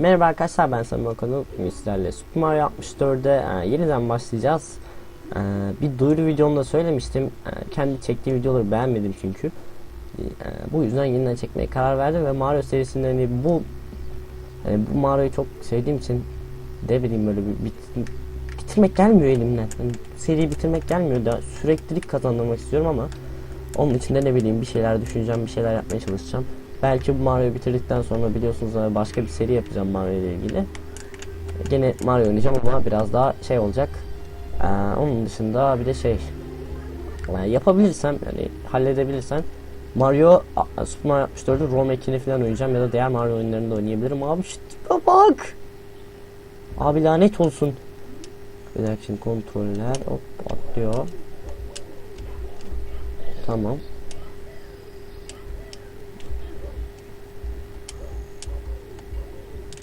Merhaba arkadaşlar ben Konu. Bugün sizlerle Super Mario 64'e e, yeniden başlayacağız. E, bir duyuru videomda söylemiştim. E, kendi çektiğim videoları beğenmedim çünkü. E, bu yüzden yeniden çekmeye karar verdim ve Mario serisinde hani bu hani bu Mario'yu çok sevdiğim için de bileyim böyle bir bit- bitirmek gelmiyor elimden. Hani seriyi bitirmek gelmiyor da süreklilik kazandırmak istiyorum ama onun için de ne bileyim bir şeyler düşüneceğim, bir şeyler yapmaya çalışacağım. Belki bu Mario'yu bitirdikten sonra biliyorsunuz e, başka bir seri yapacağım Mario ile ilgili. Gene Mario oynayacağım ama biraz daha şey olacak. Ee, onun dışında bir de şey yani yapabilirsem yani halledebilirsem Mario Super Mario 64'ü ROM ekini falan oynayacağım ya da diğer Mario oyunlarını da oynayabilirim. Abi şu bak. Abi lanet olsun. Bir dakika şimdi kontroller hop atlıyor. Tamam.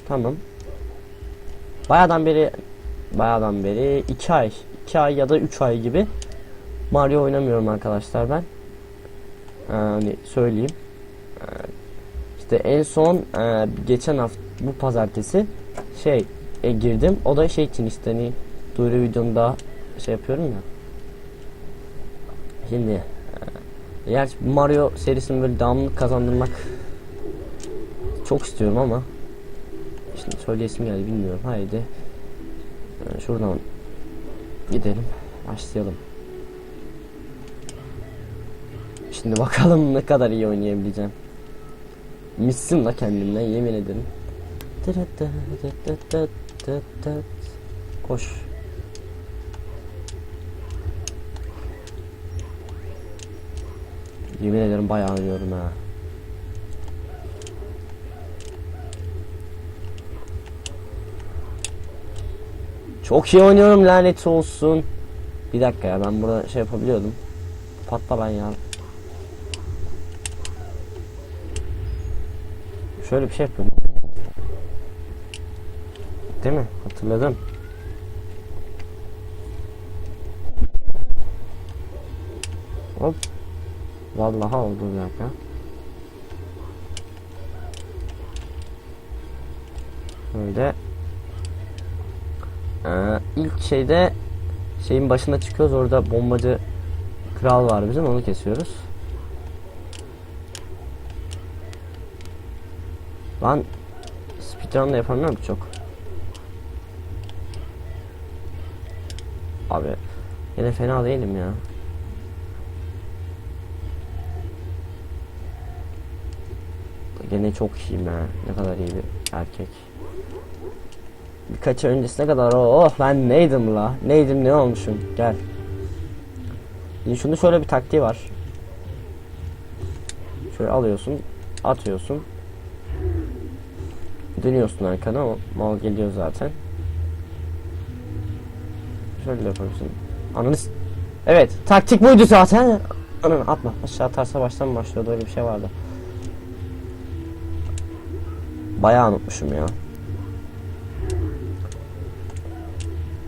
Tamam. Bayağıdan beri bayağıdan beri 2 ay 2 ay ya da 3 ay gibi Mario oynamıyorum arkadaşlar ben. Yani söyleyeyim. Ee, İşte en son e, geçen hafta bu pazartesi şey e, girdim. O da şey için işte hani duyuru videomda şey yapıyorum ya. Şimdi e, Mario serisini böyle devamlı kazandırmak çok istiyorum ama Şimdi söyleyesim geldi bilmiyorum. Haydi. Ee, şuradan gidelim. Başlayalım. Şimdi bakalım ne kadar iyi oynayabileceğim. Missim la kendimden yemin ederim. Koş. Yemin ederim bayağı oynuyorum ha. Çok iyi oynuyorum lanet olsun. Bir dakika ya ben burada şey yapabiliyordum. Patla ben ya. Şöyle bir şey yapıyorum. Değil mi? Hatırladım. Hop. Vallahi oldu bir dakika. Böyle ee, ilk şeyde şeyin başına çıkıyoruz orada bombacı kral var bizim onu kesiyoruz. Lan speedrun da yapamıyorum çok. Abi yine fena değilim ya. Gene çok iyiyim ha. Ne kadar iyi bir erkek. Birkaç ay öncesine kadar oh ben neydim la? Neydim ne olmuşum? Gel. Şunu şöyle bir taktiği var. Şöyle alıyorsun atıyorsun. Dönüyorsun arkana ama mal geliyor zaten. Şöyle yapıyorsun Ananı Evet taktik buydu zaten. Ananı atma aşağı atarsa baştan başlıyordu öyle bir şey vardı. Bayağı unutmuşum ya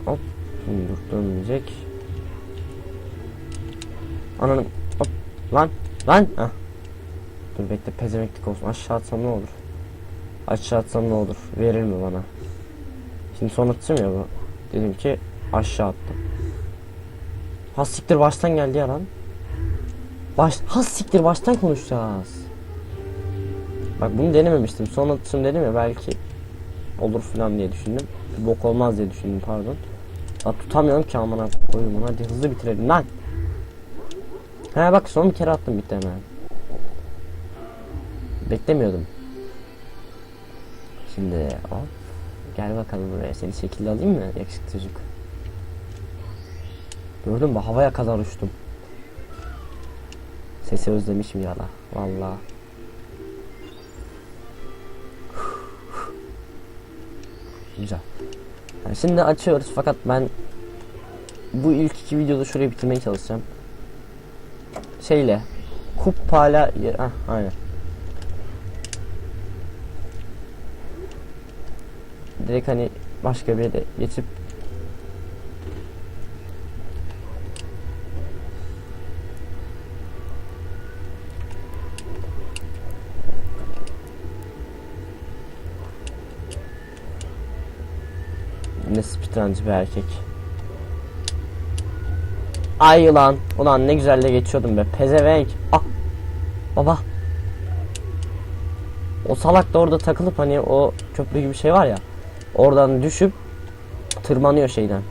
Hop. Şimdi dur dönmeyecek. Ananı hop. Lan. Lan. Heh. Dur bekle pezemeklik olsun. Aşağı atsam ne olur? Aşağı atsam ne olur? Verir mi bana? Şimdi son atacağım ya bu. Dedim ki aşağı attım. Ha siktir baştan geldi ya lan. Baş, ha siktir baştan konuşacağız. Bak bunu denememiştim. Son atışım dedim ya belki olur falan diye düşündüm. Bok olmaz diye düşündüm pardon. Ya tutamıyorum ki amına koyayım hadi hızlı bitirelim lan. He bak son bir kere attım bitti hemen. Beklemiyordum. Şimdi hop. Gel bakalım buraya seni şekilde alayım mı yakışıklı çocuk. Gördün mü havaya kadar uçtum. Sesi özlemişim ya la vallahi. Güzel. Yani şimdi açıyoruz fakat ben bu ilk iki videoda şurayı bitirmeye çalışacağım. Şeyle kupayla ah aynen. Direkt hani başka bir yere geçip Ne speedruncı bir erkek. Ay ulan. Ulan ne güzel de geçiyordum be. Pezevenk. Ah. Baba. O salak da orada takılıp hani o köprü gibi şey var ya. Oradan düşüp tırmanıyor şeyden.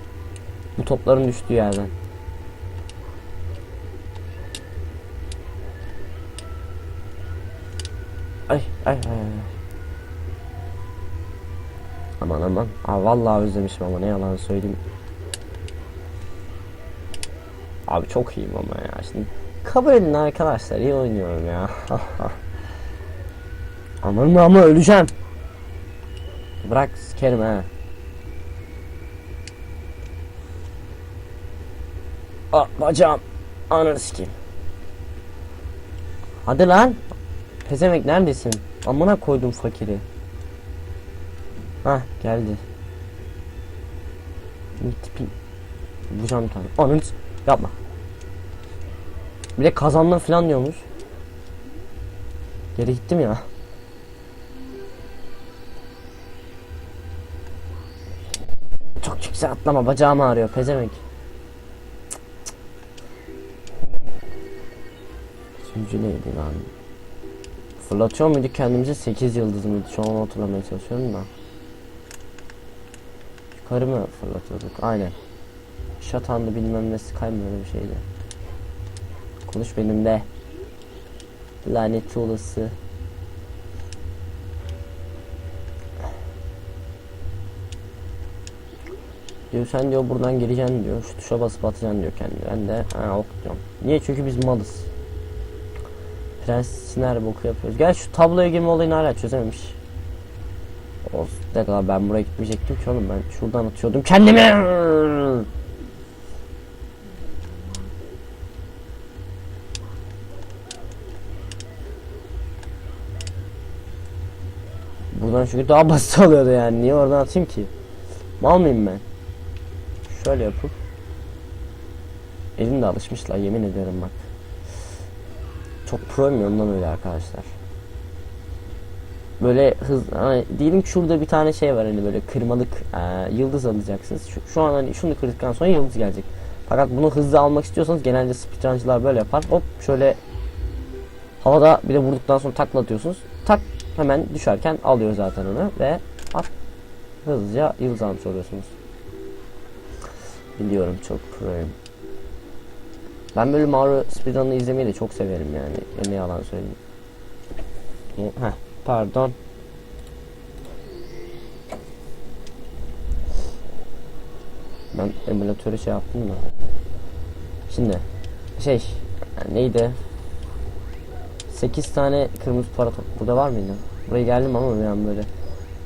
Bu topların düştüğü yerden. Ay ay ay. ay. Aman aman. Aa, vallahi özlemişim ama ne yalan söyleyeyim. Abi çok iyiyim ama ya şimdi. Kabul edin arkadaşlar iyi oynuyorum ya. aman ama öleceğim. Bırak sikerim ha. Aa bacağım. Ananı sikeyim. Hadi lan. Pezemek neredesin? Amına koydum fakiri. Hah geldi. Bu tipin. Vuracağım bir tane. Ananı s- yapma. Bir de kazandım falan diyormuş. Geri gittim ya. Çok yüksek atlama bacağım ağrıyor pezemek. Üçüncü neydi lan? Fırlatıyor muyduk kendimize 8 yıldız mıydı? Şu an hatırlamaya çalışıyorum da. Yukarı mı fırlatıyorduk? Aynen. Şatandı bilmem ne Sky mı öyle bir şeydi. Konuş benimle. Lanet olası. Diyor sen diyor buradan gireceksin diyor. Şu tuşa basıp atacaksın diyor kendi. Ben de ha ok diyorum. Niye? Çünkü biz malız. Prens her boku yapıyoruz. Gel şu tabloya girme olayını hala çözememiş. Olsun. Ne kadar ben buraya gitmeyecektim ki oğlum ben şuradan atıyordum kendimi. Buradan çünkü daha basit oluyordu yani. Niye oradan atayım ki? Mal mıyım ben? Şöyle yapıp Elim de alışmışlar yemin ederim bak. Çok proyum ondan öyle arkadaşlar. Böyle hız hani diyelim ki şurada bir tane şey var hani böyle kırmalık e, yıldız alacaksınız. Şu, şu an hani şunu kırdıktan sonra yıldız gelecek. Fakat bunu hızlı almak istiyorsanız genelde speedruncılar böyle yapar. Hop şöyle havada bir de vurduktan sonra takla atıyorsunuz. Tak hemen düşerken alıyor zaten onu ve at hızlıca yıldız almış oluyorsunuz. Biliyorum çok proyum. Ben böyle Mario speedrun'ı izlemeyi de çok severim yani. Ya ne yalan söyleyeyim. Heh, pardon. Ben emülatörü şey yaptım da. Şimdi şey neydi? 8 tane kırmızı para. Burada var mıydı? Buraya geldim ama yani böyle.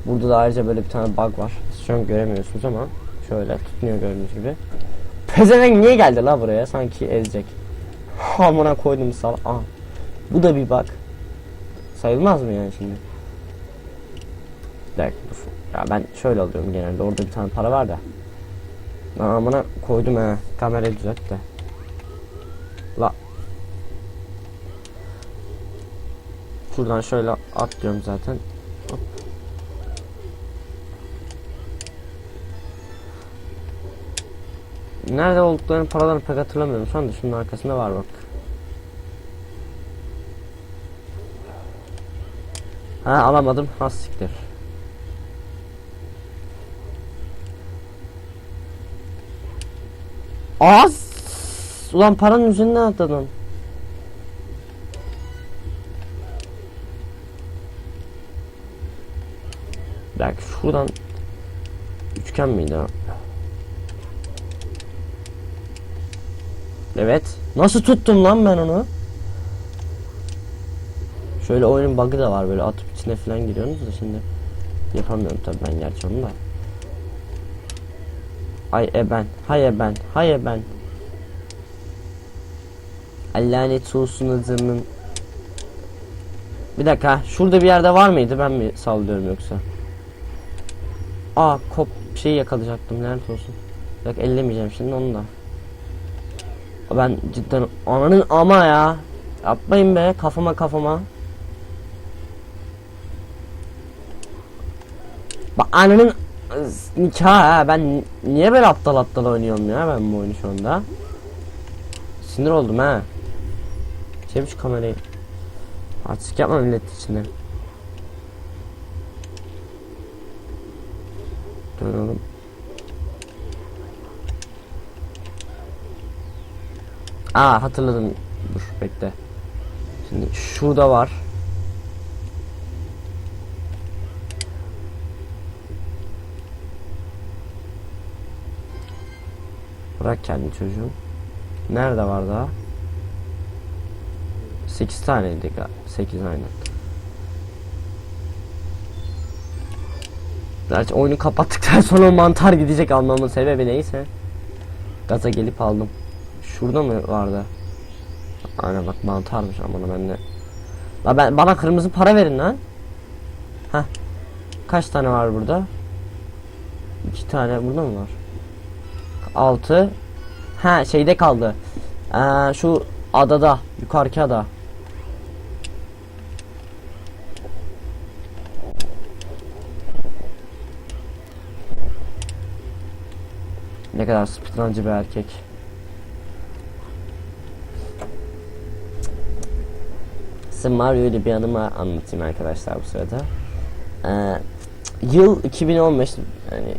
Burada da ayrıca böyle bir tane bug var. Siz şu an göremiyorsunuz ama şöyle tutunuyor gördüğünüz gibi. Pezevenk niye geldi la buraya? Sanki ezecek. Amına koydum sal. Aa. Bu da bir bak. Sayılmaz mı yani şimdi? Bir dakika dur. Ya ben şöyle alıyorum genelde. Orada bir tane para var da. Lan amına koydum he. Kamerayı düzelt de. La. Şuradan şöyle atlıyorum zaten. Hop. Nerede olduklarını paralarını pek hatırlamıyorum. Şu anda şunun arkasında var bak. Ha alamadım. Siktir. Az. Ulan paranın üzerine atladın. Belki şuradan üçgen miydi ha? Evet. Nasıl tuttum lan ben onu? Şöyle oyunun bug'ı da var böyle atıp içine falan giriyorsunuz da şimdi yapamıyorum tabii ben gerçi onu da. Ay e ben, hay e ben, hay e ben. Lanet olsun adamın. Bir dakika, şurada bir yerde var mıydı? Ben mi sallıyorum yoksa? Aa, kop şeyi yakalayacaktım. Lanet olsun. Bak ellemeyeceğim şimdi onu da. Ben cidden ananın ama ya. Yapmayın be kafama kafama. Bak ananın nikah ha ben niye böyle aptal aptal oynuyorum ya ben bu oyunu şu anda. Sinir oldum ha. Çevir şu kamerayı. Artık yapma millet içinde. Dur oğlum. Aa hatırladım. Dur bekle. Şimdi şurada var. Bırak kendi çocuğum. Nerede var daha? 8 taneydi galiba. 8 aynen. Gerçi oyunu kapattıktan sonra mantar gidecek almamın sebebi neyse. Gaza gelip aldım. Şurada mı vardı? Aynen bak mantarmış aman ben de. La ben bana kırmızı para verin lan. Heh. Kaç tane var burada? İki tane burada mı var? Altı. Ha şeyde kaldı. Ee, şu adada, yukarıki ada. Ne kadar speedruncı bir erkek. Size Mario ile bir anımı anlatayım arkadaşlar bu sırada. Ee, yıl 2015 yani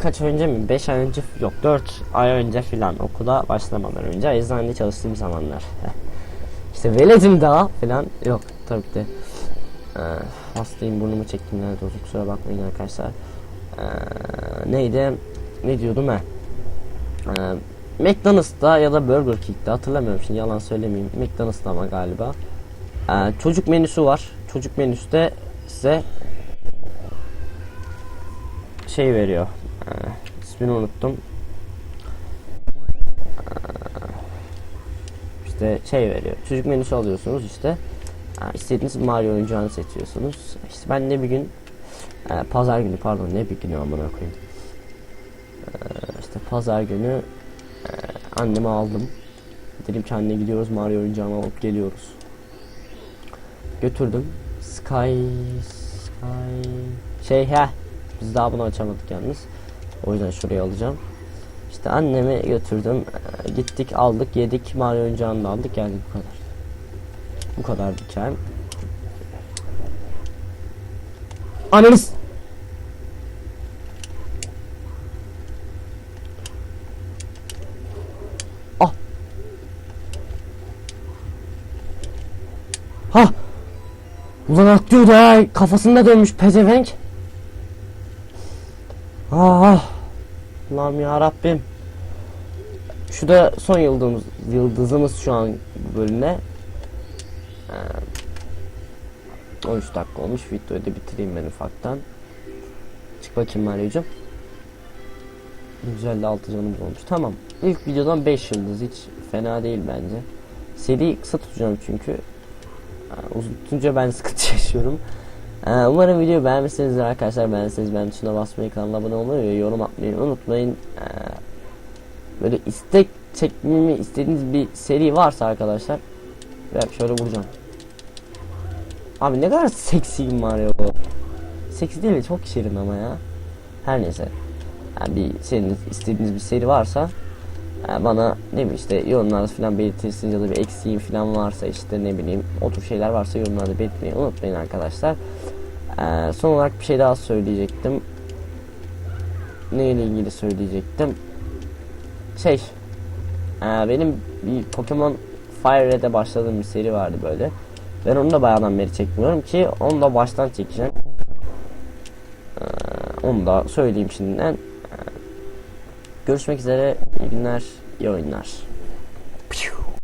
birkaç önce mi 5 ay önce yok 4 ay önce filan okula başlamadan önce eczanede çalıştığım zamanlar. işte veledim daha filan yok tabii ki de. Ee, hastayım burnumu çektim nerede oldu kusura bakmayın arkadaşlar. Ee, neydi ne diyordum ha? Ee, McDonald's'ta ya da Burger King'de hatırlamıyorum şimdi yalan söylemeyeyim. McDonald's'ta ama galiba. Ee, çocuk menüsü var. Çocuk menüsü de size şey veriyor. Ee, ismini unuttum. Ee, işte şey veriyor. Çocuk menüsü alıyorsunuz işte. Ee, istediğiniz Mario oyuncağını seçiyorsunuz. İşte ben de bir gün e, pazar günü pardon ne bir günü amına koyayım. Ee, işte pazar günü e, annemi aldım. Dedim ki anne gidiyoruz Mario oyuncağını alıp geliyoruz. Götürdüm. Sky Sky şey he biz daha bunu açamadık yalnız. O yüzden şuraya alacağım. İşte annemi götürdüm. Ee, gittik aldık yedik Mario oyuncağını da aldık geldik bu kadar. Bu kadar hikayem. Ananız. Ah. Ha. Ulan atlıyordu ha. Kafasında dönmüş pezevenk. Ah. Allah'ım ya Rabbim. Şu da son yıldızımız, yıldızımız şu an bu bölümde. Ee, 13 dakika olmuş. Videoyu da bitireyim ben ufaktan. Çık bakayım Mario'cum. Güzel de 6 canımız olmuş. Tamam. İlk videodan 5 yıldız. Hiç fena değil bence. Seri kısa tutacağım çünkü. Ee, uzun tutunca ben sıkıntı yaşıyorum. Ee, umarım videoyu beğenmişsinizdir arkadaşlar. Beğendiyseniz beğen tuşuna basmayı, kanala abone olmayı ve yorum atmayı unutmayın. Ee, böyle istek çekmemi istediğiniz bir seri varsa arkadaşlar ver şöyle vuracağım. Abi ne kadar seksiyim var ya o. Seksi değil de çok şirin ama ya. Her neyse. Yani bir senin istediğiniz bir seri varsa e, bana ne bileyim işte yorumlarda falan belirtirsiniz ya da bir eksiğim falan varsa işte ne bileyim o tür şeyler varsa yorumlarda belirtmeyi unutmayın arkadaşlar. Ee, son olarak bir şey daha söyleyecektim. Neyle ilgili söyleyecektim? Şey, ee, benim bir Pokemon Fire Red'e başladığım bir seri vardı böyle. Ben onu da bayağıdan beri çekmiyorum ki onu da baştan çekeceğim. Ee, onu da söyleyeyim şimdiden. Görüşmek üzere. İyi günler, iyi oyunlar.